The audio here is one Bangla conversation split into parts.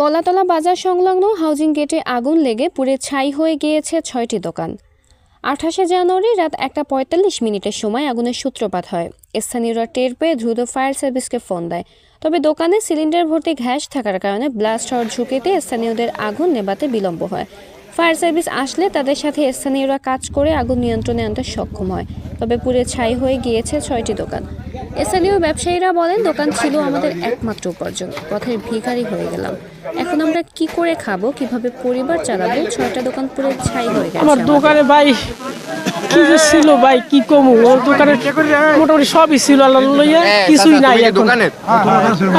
কলাতলা বাজার সংলগ্ন হাউজিং গেটে আগুন লেগে পুড়ে ছাই হয়ে গিয়েছে ছয়টি দোকান। আঠাশে জানুয়ারি রাত একটা পঁয়তাল্লিশ মিনিটের সময় আগুনের সূত্রপাত হয়। স্থানীয়রা টের পেয়ে দ্রুত ফায়ার সার্ভিসকে ফোন দেয়। তবে দোকানে সিলিন্ডার ভর্তি গ্যাস থাকার কারণে ব্লাস্ট হওয়ার ঝুঁকিতে স্থানীয়দের আগুন নেভাতে বিলম্ব হয়। ফায়ার সার্ভিস আসলে তাদের সাথে স্থানীয়রা কাজ করে আগুন নিয়ন্ত্রণে আনতে সক্ষম হয়। তবে পুড়ে ছাই হয়ে গিয়েছে ছয়টি দোকান। স্থানীয় ব্যবসায়ীরা বলেন দোকান ছিল আমাদের একমাত্র উপার্জন। পথের ভিখারি হয়ে গেলাম। এখন আমরা কি করে খাব কীভাবে পরিবার চালাবো ছয়টা দোকান পুরো ছাই হয়ে গেছে আমার দোকানে ভাই কি যে ছিল ভাই কি কমু? ওর দোকানে মোটামুটি সবই ছিল আল্লাহ লইয়া কিছুই নাই এখন। দোকানের?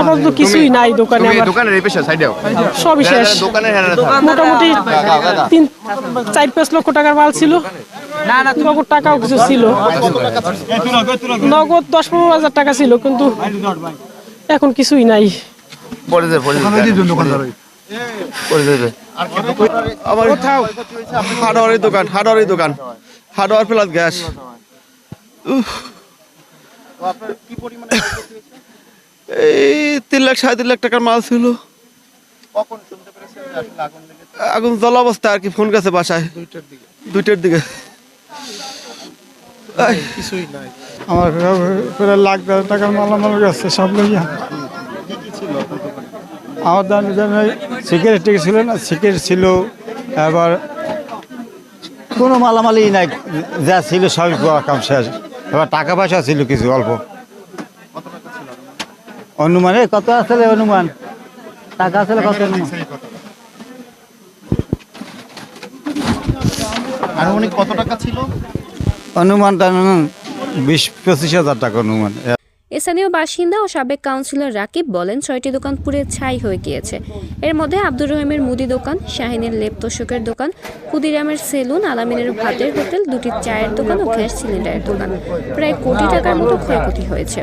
আমার তো কিছুই নাই দোকানে আমার। দোকানের এই পেশা সাইডেও সবই শেষ। মোটামুটি তিন চার পাঁচ লক্ষ টাকার মাল ছিল। নগদ টাকাও কিছু ছিল। নগদ দশ পনেরো হাজার টাকা ছিল কিন্তু এখন কিছুই নাই। পরে দে পরে দে। পরে দে আমার হার্ডওয়ারের দোকান হার্ডওয়ারের দোকান। Hardware plus gas. এই তিন লাখ সাড়ে তিন লাখ টাকার মাল ছিল। আগুন জ্বলা অবস্থা আর কি ফোন গেছে বাসায়। দুইটার দিকে। এই, আমার প্রায় লাখ দেড় টাকার মালামাল গেছে সব লইয়া। আমার দাম সিগারেট টিকে ছিল না সিগারেট ছিল এবার কোনো মালামালই নাই যা ছিল সবই কাম শেষ। এবার টাকা পয়সা ছিল কিছু অল্প। অনুমানে কত আসলে অনুমান? টাকা আসলে কত অনুমান? আনুমানিক কত টাকা ছিল? অনুমান বিশ পঁচিশ হাজার টাকা অনুমান। স্থানীয় বাসিন্দা ও সাবেক কাউন্সিলর রাকিব বলেন ছয়টি দোকান পুড়ে ছাই হয়ে গিয়েছে। এর মধ্যে আব্দুর রহিমের মুদি দোকান শাহিনের লেপ তোষকের দোকান ক্ষুদিরামের সেলুন আলামিনের ভাতের হোটেল দুটি চায়ের দোকান ও গ্যাস সিলিন্ডারের দোকান। প্রায় কোটি টাকার মতো ক্ষয়ক্ষতি হয়েছে।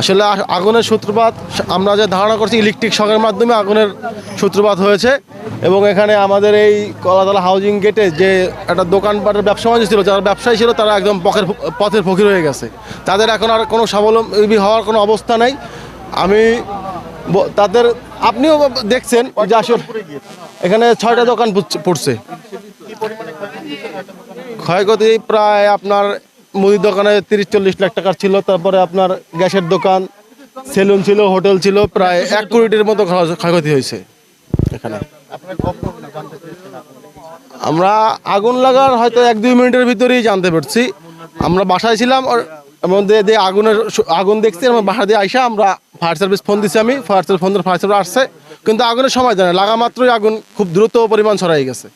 আসলে আগুনের সূত্রপাত আমরা যে ধারণা করছি ইলেকট্রিক শকের মাধ্যমে আগুনের সূত্রপাত হয়েছে। এবং এখানে আমাদের এই কলাতলা হাউজিং গেটে যে একটা দোকানপাটের ব্যবসা বাণিজ্য ছিল, যারা ব্যবসায়ী ছিল তারা একদম পকের পথের ফকির হয়ে গেছে। তাদের এখন আর কোনো স্বাবলম্বী হওয়ার কোনো অবস্থা নাই। আমি তাদের, আপনিও দেখছেন যে আসলে এখানে ছয়টা দোকান পুড়ছে- ক্ষয়ক্ষতি প্রায় আপনার মুদির দোকানে তিরিশ, চল্লিশ লাখ টাকার ছিল, তারপরে আপনার গ্যাসের দোকান, সেলুন ছিল, হোটেল ছিল, প্রায় এক কোটির মতো ক্ষয়ক্ষতি হয়েছে। এখানে। আমরা আগুন লাগার হয়তো এক দুই মিনিটের ভিতরেই জানতে পারছি। আমরা বাসায় ছিলাম দিয়ে আগুনের আগুন দেখছি আমরা বাসা দিয়ে আইসা আমরা ফায়ার সার্ভিস ফোন দিছি আমি। Fire service phone fire service আসছে। কিন্তু আগুনের সময় জানে লাগা মাত্রই আগুন খুব দ্রুত পরিমাণ ছড়াই গেছে।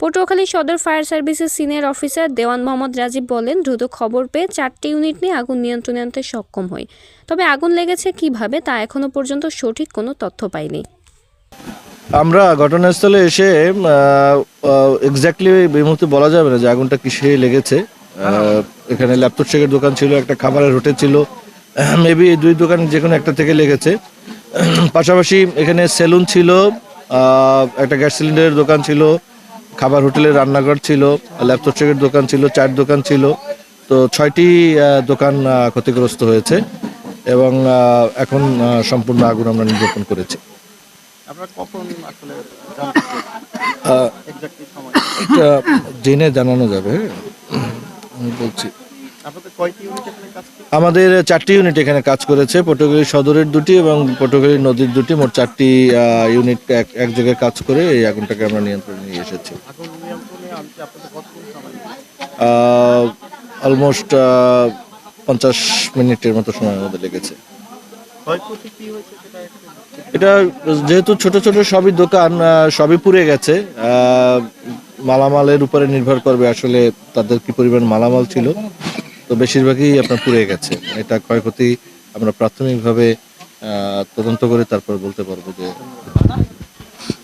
পটুয়াখালী সদর ফায়ার সার্ভিসের সিনিয়র অফিসার দেওয়ান মোহাম্মদ রাজীব বলেন দ্রুত খবর পেয়ে চারটি ইউনিট নিয়ে আগুন নিয়ন্ত্রণে আনতে সক্ষম হয় তবে আগুন লেগেছে কীভাবে তা এখনও পর্যন্ত সঠিক কোনো তথ্য পাইনি। আমরা ঘটনাস্থলে এসে এক্স্যাক্টলি এই মুহূর্তে বলা যাবে না যে আগুনটা কিসে লেগেছে। এখানে ল্যাপটপ শেকের দোকান ছিল, একটা খাবারের হোটেল ছিল মেবি এই দুই দোকান যে কোনো একটা থেকে লেগেছে। পাশাপাশি এখানে সেলুন ছিল একটা গ্যাস সিলিন্ডারের দোকান ছিল, খাবার হোটেলের রান্নাঘর ছিল ল্যাপটপ শেকের দোকান ছিল, চায়ের দোকান ছিল। তো ছয়টি দোকান ক্ষতিগ্রস্ত হয়েছে এবং এখন সম্পূর্ণ আগুন আমরা নির্বাপন করেছি আপনারা কখন আসলে আহ, এটা জেনে জানানো যাবে হ্যাঁ? আমি বলছি? আমাদের চারটি ইউনিট এখানে কাজ করেছে পটুয়াখালী সদরের দুটি এবং পটুয়াখালী নদীর দুটি। মোট চারটি ইউনিট এক এক জায়গায় কাজ করে এই আগুনটাকে আমরা নিয়ন্ত্রণে নিয়ে এসেছি। অলমোস্ট পঞ্চাশ মিনিটের মতো সময় আমাদের লেগেছে। এটা যেহেতু ছোট ছোট সবই দোকান সবই পুড়ে গেছে মালামালের উপরে নির্ভর করবে আসলে তাদের কি পরিমাণ মালামাল ছিল। তো বেশিরভাগই আপনার পুড়ে গেছে। এটা ক্ষয়ক্ষতি আমরা প্রাথমিকভাবে তদন্ত করে তারপর বলতে পারব যে